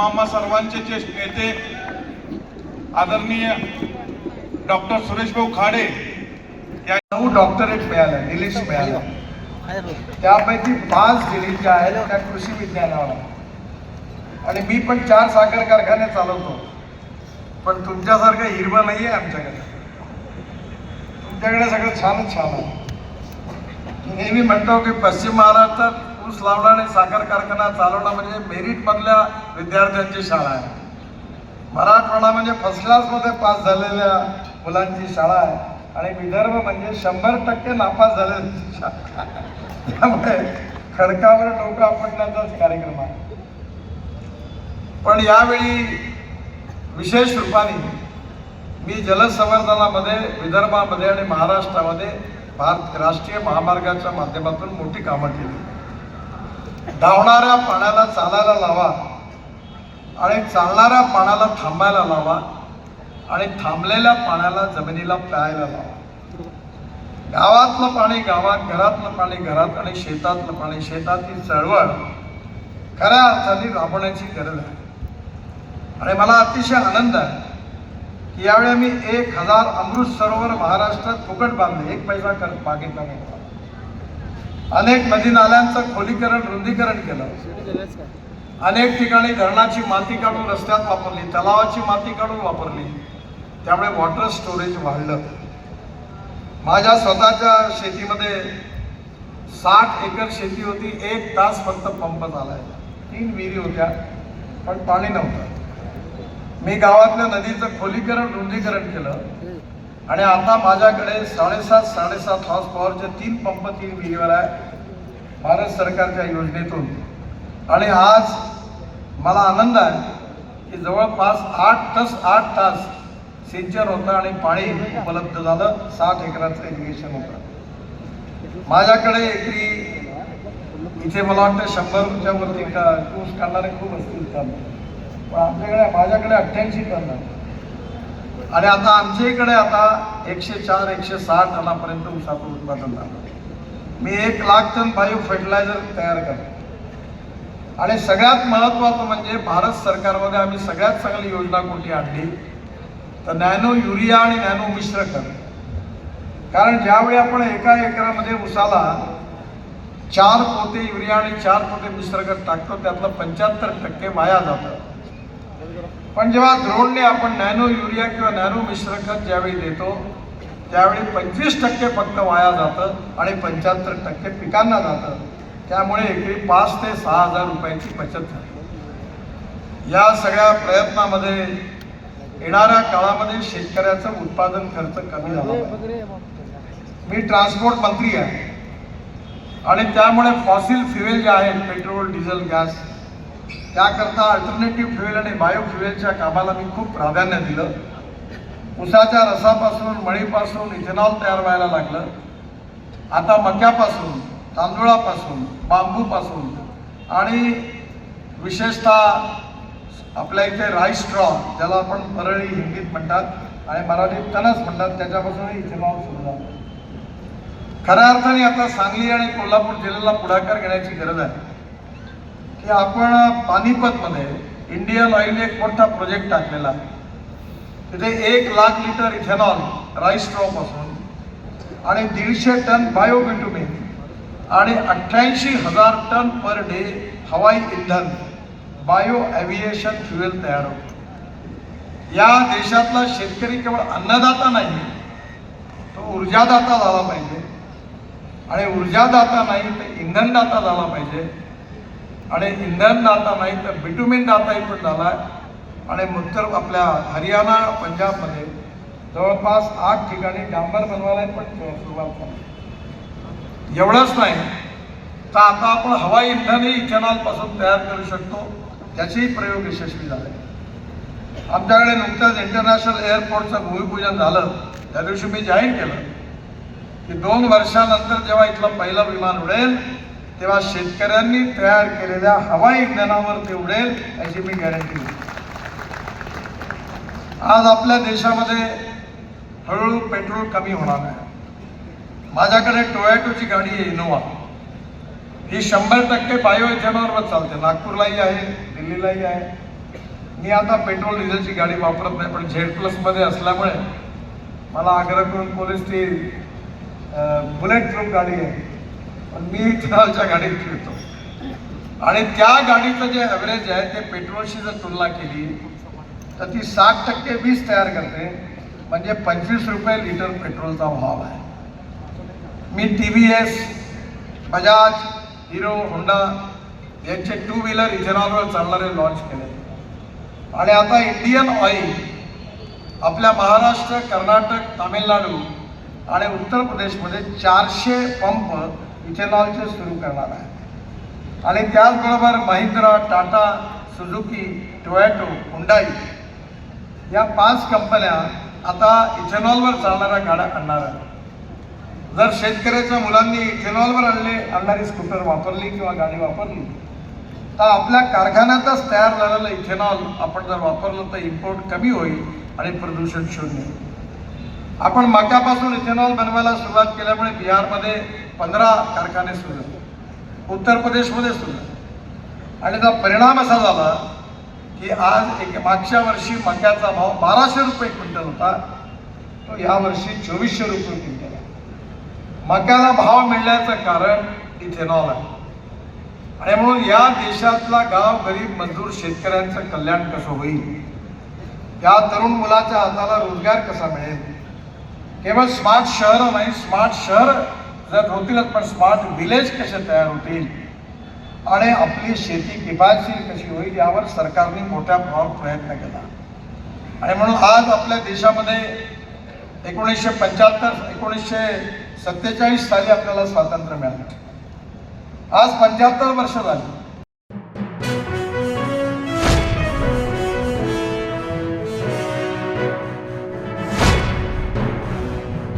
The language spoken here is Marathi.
आम्हा सर्वांचे ज्येष्ठ नेते आदरणीय डॉक्टर सुरेश भाऊ खाडे या नऊ डॉक्टरेट मिळालं निलेश मिळालं. त्यापैकी पाच दिल्ली ज्या आहेत त्या कृषी विज्ञानावर. आणि मी पण चार साखर कारखाने चालवतो. पण तुमच्यासारखं हिरवं नाही आहे आमच्याकडे. तुमच्याकडे सगळं छानच छान आहे. नेहमी म्हणतो हो की पश्चिम महाराष्ट्रात कापूस लावणं आणि साखर कारखाना चालवणं म्हणजे मेरिट मधल्या विद्यार्थ्यांची शाळा आहे. मराठवाडा म्हणजे फर्स्ट क्लासमध्ये पास झालेल्या मुलांची शाळा आहे. आणि विदर्भ म्हणजे शंभर टक्के नापास झालेली शाळा. त्यामुळे खडकावर डोकं आपटण्याचाच कार्यक्रम आहे. पण यावेळी विशेष रूपाने मी जलसंवर्धनामध्ये विदर्भामध्ये आणि महाराष्ट्रामध्ये भारत राष्ट्रीय महामार्गाच्या माध्यमातून मोठी कामं केली. धावणाऱ्या पाण्याला चालायला लावा आणि चालणाऱ्या पाण्याला थांबायला लावा आणि थांबलेल्या पाण्याला जमिनीला प्यायला लावा. गावातलं पाणी गावात घरातलं पाणी घरात आणि शेतातलं पाणी. शेतातली चळवळ खऱ्या अर्थाने राबवण्याची गरज आहे. आणि मला अतिशय आनंद आहे की यावेळी आम्ही एक हजार अमृत सरोवर महाराष्ट्रात फुकट बांधले. एक पैसा कर मागितला नाही. अनेक नदी नाल्यांचं खोलीकरण रुंदीकरण केलं. अनेक ठिकाणी धरणाची माती काढून रस्त्यात वापरली तलावाची माती काढून वापरली. त्यामुळे वॉटर स्टोरेज वाढलं. माझ्या स्वतःच्या शेतीमध्ये साठ एकर शेती होती एक तास फक्त पंप झालाय. तीन विहिरी होत्या पण पाणी नव्हतं. मी गावातल्या नदीचं खोलीकरण रुंदीकरण केलं. आणि आता माझ्याकडे साडेसात साडेसात हॉर्स पॉवरचे तीन पंप तीन विहिरीवर आहे. भारत सरकारच्या योजनेतून. आणि आज मला आनंद आहे की जवळपास आठ तास आठ तास सिंचन होतं आणि पाणी उपलब्ध झालं. साठ एकराचं इरिगेशन होतं. माझ्याकडे एकरी इथे मला वाटतं शंभरच्या वरती का ऊस काढणारे खूप असतील टन पण आपल्याकडे माझ्याकडे अठ्ठ्याऐंशी टन आहे. आणि आता आमच्या इकडे आता एकशे चार एकशे साठ टनापर्यंत ऊसाचं उत्पादन झालं. मी एक लाख टन बायो फर्टिलायझर तयार करतो. आणि सगळ्यात महत्त्वाचं म्हणजे भारत सरकारमध्ये आम्ही सगळ्यात चांगली योजना कोणती आणली? तर नॅनो युरिया आणि नॅनो मिश्र कर कारण ज्यावेळी आपण एका एकरामध्ये उसाला चार पोते युरिया आणि चार पोते मिश्रखत टाकतो त्यातलं पंच्याहत्तर टक्के वाया जातं. पण जेव्हा द्रोणने आपण नॅनो युरिया किंवा नॅनो मिश्र खत ज्यावेळी देतो त्यावेळी पंचवीस टक्के फक्त वाया जातं आणि पंच्याहत्तर टक्के पिकांना जातं. त्यामुळे एकरी पाच ते सहा हजार रुपयांची बचत झाली. या सगळ्या प्रयत्नामध्ये येणाऱ्या काळामध्ये शेतकऱ्याचं उत्पादन खर्च कमी झाला मी ट्रान्सपोर्ट मंत्री आहे. आणि त्यामुळे फॉसिल फ्युएल जे आहेत पेट्रोल डिझेल गॅस त्याकरता अल्टरनेटिव्ह फ्युएल आणि बायो फ्युएलच्या कामाला मी खूप प्राधान्य दिलं. उसाच्या रसापासून मळीपासून इथेनॉल तयार व्हायला लागलं. आता मक्यापासून तांदूळापासून बांबूपासून आणि विशेषतः आपल्या इथे राईस स्ट्रॉ ज्याला आपण परळी हिंदीत म्हणतात आणि मराठीत तणस म्हणतात त्याच्यापासूनही इथेनॉल सुरू झालं. खऱ्या अर्थाने आता सांगली आणि कोल्हापूर जिल्ह्याला पुढाकार घेण्याची गरज आहे. की आपण पानिपतमध्ये इंडियन ऑइलने एक मोठा प्रोजेक्ट टाकलेला आहे. तिथे एक लाख लिटर इथेनॉल राईस स्ट्रॉपासून आणि दीडशे टन बायोबिट्युमिन आणि अठ्ठ्याऐंशी हजार टन पर डे हवाई इंधन बायो ॲव्हिएशन फ्युएल तयार होतं. या देशातला शेतकरी केवळ अन्नदाता नाही तो ऊर्जादाता झाला पाहिजे. आणि ऊर्जादाता नाही तर इंधनदाता झाला पाहिजे. आणि इंधन दाता नाही तर बिटुमिन दाताही पण झाला आहे. आणि उत्तर आपल्या हरियाणा पंजाबमध्ये जवळपास आठ ठिकाणी डांबर बनवायला पण सुरुवात झाली. एवढंच नाही तर आता आपण हवाई इंधनही इथेनॉलपासून तयार करू शकतो. त्याचेही प्रयोग यशस्वी झाले. आमच्याकडे नुकतंच इंटरनॅशनल एअरपोर्टचं भूमिपूजन झालं. त्या दिवशी मी जाहीर केलं की दोन वर्षानंतर जेव्हा इथलं पहिलं विमान उडेल तेव्हा शेतकऱ्यांनी तयार केलेल्या हवाई इंधनावर ते उडेल याची मी गॅरंटी आज आपल्या देशामध्ये हळूहळू पेट्रोल कमी होणार आहे. माझ्याकडे टोयॅटोची गाडी आहे इनोवा. ही शंभर टक्के बायो इथेनॉलवर चालते. नागपूरलाही आहे दिल्लीलाही आहे. मी आता पेट्रोल डिझेलची गाडी वापरत नाही पण झेड प्लसमध्ये असल्यामुळे मला आग्रह करून पोलीस ती बुलेट प्रूफ गाडी आहे. मी इथेनॉलच्या गाडीत फिरतो. आणि त्या गाडीचं जे ॲव्हरेज आहे ते पेट्रोलशी जर तुलना केली तर ती साठ टक्के वीज तयार करते. म्हणजे पंचवीस रुपये लिटर पेट्रोलचा भाव आहे. मी T V S Bajaj Hero Honda यांचे टू व्हीलर इथेनॉलवर चालणारे लॉन्च केले. आणि आता इंडियन ऑइल आपल्या महाराष्ट्र कर्नाटक तामिळनाडू आणि उत्तर प्रदेशमध्ये चारशे पंप इथेनॉलचे सुरू करणार आहे. आणि त्याचबरोबर Mahindra Tata Suzuki Toyota Hyundai या पाच कंपन्या आता इथेनॉलवर चालणाऱ्या गाड्या आणणार आहेत. जर शेतकऱ्याच्या मुलांनी इथेनॉलवर आणले आणणारी स्कूटर वापरली किंवा गाडी वापरली तर आपल्या कारखान्यातच तयार झालेलं इथेनॉल आपण जर वापरलं तर इम्पोर्ट कमी होईल आणि प्रदूषण शून्य होईल. आपण मक्यापासून इथेनॉल बनवायला सुरुवात केल्यामुळे बिहारमध्ये पंधरा कारखाने सुरू झाले. उत्तर प्रदेशमध्ये सुरू झाले. आणि त्याचा परिणाम असा झाला की आज एक मागच्या वर्षी मक्याचा भाव बाराशे रुपये क्विंटल होता. तो यावर्षी चोवीसशे रुपये क्विंटल आहे. मक्याला भाव मिळण्याचं कारण इथेनॉल आहे. आणि म्हणून या देशातला गाव गरीब मजदूर शेतकऱ्यांचं कल्याण कसं होईल? या तरुण मुलाच्या हाताला रोजगार कसा मिळेल? केवळ स्मार्ट शहर नाही स्मार्ट शहर जर होतीलच पण स्मार्ट विलेज कसे तयार होतील? आणि आपली शेती किफायतशीर कशी होईल यावर सरकारने मोठ्या प्रमाणात प्रयत्न केला. आणि म्हणून आज आपल्या देशामध्ये एकोणीसशे पंच्याहत्तर एकोणीसशे सत्तेचाळीस साली आपल्याला स्वातंत्र्य मिळालं. आज पंच्याहत्तर वर्ष झाली.